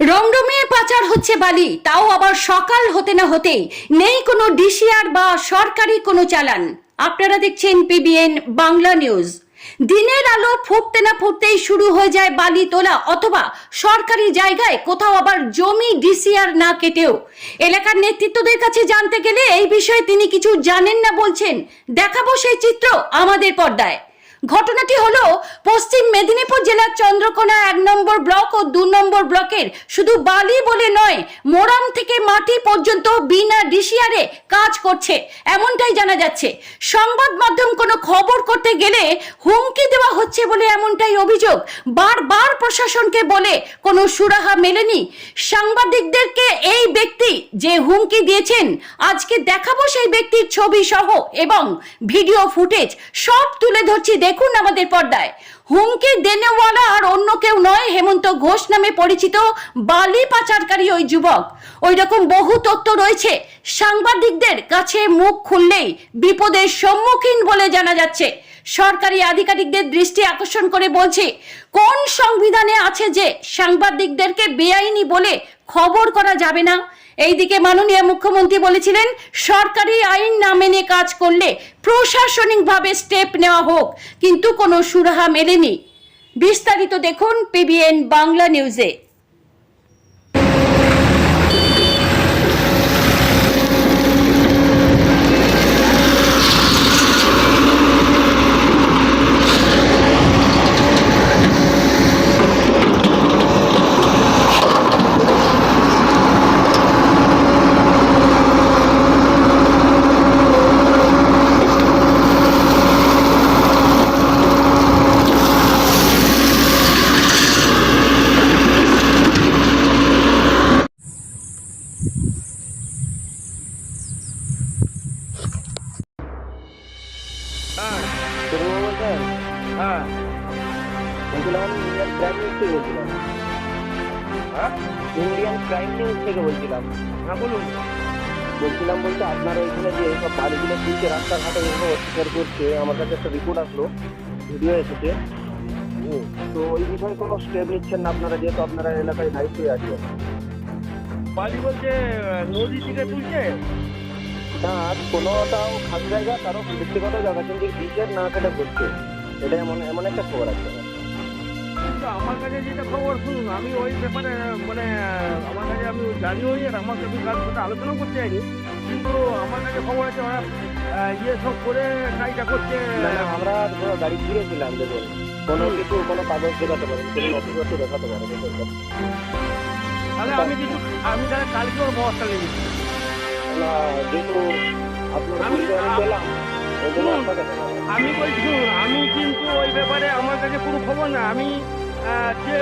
রমরমিয়ে পাচার হচ্ছে বালি, তাও আবার সকাল হতে না হতেই নেই কোনো ডিসিআর বা সরকারি কোনো চালান। আপনারা দেখছেন পিবিএন বাংলা নিউজ। দিনের আলো ফুটতে না ফুটতেই শুরু হয়ে যায় বালি তোলা, অথবা সরকারি জায়গায় কোথাও আবার জমি ডিসিআর না কেটেও। এলাকার নেতৃত্বদের কাছে জানতে গেলে এই বিষয়ে তিনি কিছু জানেন না বলছেন। দেখাবো সেই চিত্র আমাদের পর্দায়। ঘটনাটি হলো পশ্চিম মেদিনীপুর জেলার চন্দ্রকোনা এক নম্বর ব্লক ও দু নম্বর ব্লকের। শুধু বালি বলে নয়, মোরাম থেকে মাটি পর্যন্ত বিনা ডিসিয়ারে কাজ করছে, এমনটাই জানা যাচ্ছে। সংবাদ মাধ্যম কোনো খবর করতে গেলে হুমকি দেওয়া হচ্ছে বলে এমনটাই অভিযোগ। বারবার প্রশাসনকে বলে কোনো সুরাহা মেলেনি। সাংবাদিকদেরকে এই ব্যক্তি যে হুমকি দিয়েছেন, আজকে দেখাবো সেই ব্যক্তির ছবি সহ এবং ভিডিও ফুটেজ সব তুলে ধরছি দেখুন আমাদের পর্দায়। হুমকি দেনেওয়ালা আর অন্য কেউ নয়, হেমন্ত ঘোষ নামে পরিচিত বালি পাচারকারী ওই যুবক। ওই রকম বহু তথ্য রয়েছে। সাংবাদিকদের কাছে মুখ খুললেই বিপদের সম্মুখীন বলে জানা যাচ্ছে। সরকারি আধিকারিকদের দৃষ্টি আকর্ষণ করে বলছে, কোন সংবিধানে আছে যে সাংবাদিকদেরকে বেআইনি বলে খবর করা যাবে না? এইদিকে মাননীয় মুখ্যমন্ত্রী বলেছিলেন, সরকারি আইন না মেনে কাজ করলে প্রশাসনিকভাবে স্টেপ নেওয়া হোক, কিন্তু কোনো সুরাহা মেলেনি। বিস্তারিত দেখুন পিবিএন বাংলা নিউজে। হ্যাঁ তরুণ হ্যাঁ বলছিলাম আমি ইন্ডিয়ান ক্রাইম নিউজ থেকে বলছিলাম হ্যাঁ। ইন্ডিয়ান থেকে বলছিলাম হ্যাঁ বলুন বলছিলাম বলতে আপনার ওইখানে যে সব বাড়িগুলো তুলছে রাস্তাঘাটে এগুলো অত্যাচার করছে আমার কাছে একটা রিপোর্ট আসলো ভিডিও এসেছে তো ওই বিষয়ে কোনো স্টেপ নিচ্ছেন না আপনারা যেহেতু আপনারা এলাকায় দায়িত্বে আছেন বালি বলছে নদী থেকে তুলছে না কোনোটাও খাস জায়গা কারও ব্যক্তিগত জায়গা কিন্তু বিচের না কেটে করছে এটা এমন এমন একটা খবর আছে। কিন্তু আমার কাছে যেটা খবর শুনুন আমি ওই ব্যাপারে মানে আমার কাছে আমি জানিও আর আমার কাছে কার সাথে আলোচনা করতে চাইনি কিন্তু আমার কাছে খবর আছে ওরা ইয়ে সব করে কাজটা করছে। আমরা পুরো গাড়ি ঘুরেছিলাম দেখুন কোনো কিছু কোনো কাগজ দেখাতে পারেন কোনো নথিপত্র দেখাতে পারেন। তাহলে আমি কিছু আমি তাহলে কালকে ওর ব্যবস্থা নিয়েছি না যেহেতু আমি- বলছি আমি কিন্তু ওই ব্যাপারে আমার কাছে কোনো খবর না। আমি যে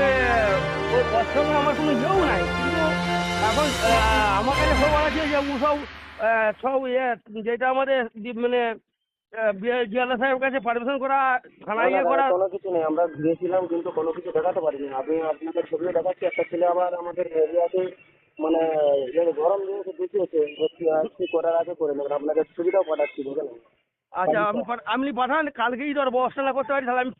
ওই ওর সঙ্গে আমার কোনো ইয়েও নাই কিন্তু এখন আমার কাছে খবর আছে যে ও সব সব ইয়ে যেটা আমাদের মানে জিয়ালা সাহেবের কাছে পারমিশন করা থানা ইয়ে করা। কোনো কিছু নেই আমরা ঘুরেছিলাম কিন্তু কোনো কিছু দেখাতে পারিনি। আমি আপনাকে ছবিও দেখাচ্ছি একটা ছেলে আবার আমাদের এরিয়াতে মানে গরম জিনিস বেশি হচ্ছে আর কি করার আগে করে নেবেন? আপনাকে সুবিধাও পাঠাচ্ছি বুঝলেন? আচ্ছা আপনি আপনি পাঠান কালকেই ধর আর ব্যবস্থা করতে পারি তাহলে আমি